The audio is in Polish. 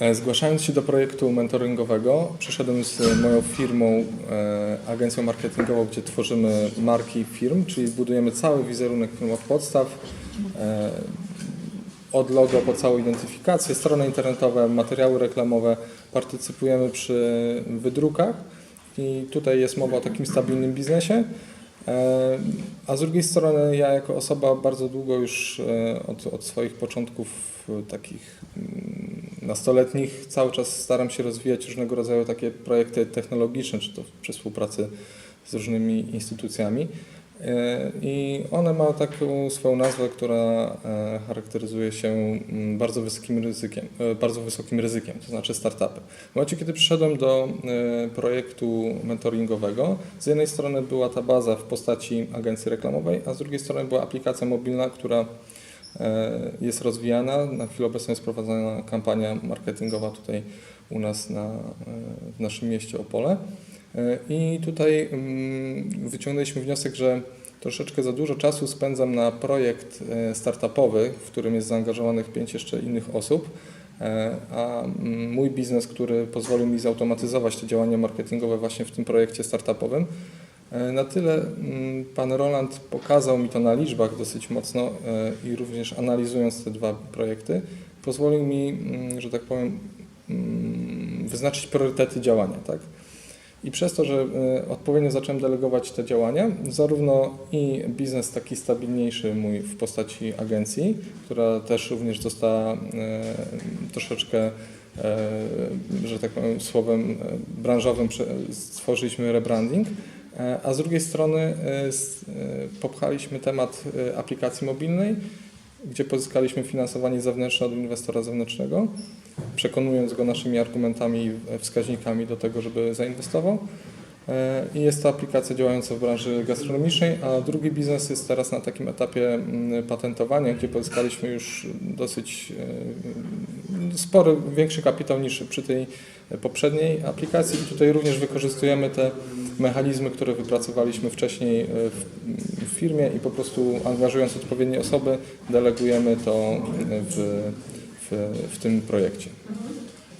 E, Zgłaszając się do projektu mentoringowego, przyszedłem z moją firmą, e, agencją marketingową, gdzie tworzymy marki firm, czyli budujemy cały wizerunek firm od podstaw, e, od logo po całą identyfikację, strony internetowe, materiały reklamowe. Partycypujemy przy wydrukach i tutaj jest mowa o takim stabilnym biznesie. A z drugiej strony ja jako osoba bardzo długo już od, od swoich początków takich mm, nastoletnich cały czas staram się rozwijać różnego rodzaju takie projekty technologiczne, czy to przy współpracy z różnymi instytucjami. E, I one mają taką swoją nazwę, która e, charakteryzuje się mm, bardzo wysokim ryzykiem, e, bardzo wysokim ryzykiem, to znaczy startupy. W momencie, kiedy przyszedłem do projektu mentoringowego, z jednej strony była ta baza w postaci agencji reklamowej, a z drugiej strony była aplikacja mobilna, która jest rozwijana. Na chwilę obecną jest prowadzona kampania marketingowa tutaj u nas na, e, w naszym mieście Opole. E, I tutaj mm, wyciągnęliśmy wniosek, że troszeczkę za dużo czasu spędzam na projekt e, startupowy, w którym jest zaangażowanych pięć jeszcze innych osób, e, a mm, mój biznes, który pozwolił mi zautomatyzować te działania marketingowe właśnie w tym projekcie startupowym, e, na tyle mm, pan Roland pokazał mi to na liczbach dosyć mocno e, i również analizując te dwa projekty, pozwolił mi, mm, że tak powiem, mm, wyznaczyć priorytety działania, tak? I przez to, że e, odpowiednio zacząłem delegować te działania, zarówno i biznes taki stabilniejszy mój w postaci agencji, która też również została e, troszeczkę, e, że tak powiem, słowem e, branżowym stworzyliśmy rebranding, e, a z drugiej strony e, e, popchaliśmy temat e, aplikacji mobilnej, gdzie pozyskaliśmy finansowanie zewnętrzne od inwestora zewnętrznego przekonując go naszymi argumentami i wskaźnikami do tego, żeby zainwestował. E, I jest to aplikacja działająca w branży gastronomicznej, a drugi biznes jest teraz na takim etapie mm, patentowania, gdzie pozyskaliśmy już dosyć e, spory, większy kapitał niż przy tej poprzedniej aplikacji i tutaj również wykorzystujemy te mechanizmy, które wypracowaliśmy wcześniej e, w, firmie i po prostu angażując odpowiednie osoby delegujemy to w, w, w tym projekcie.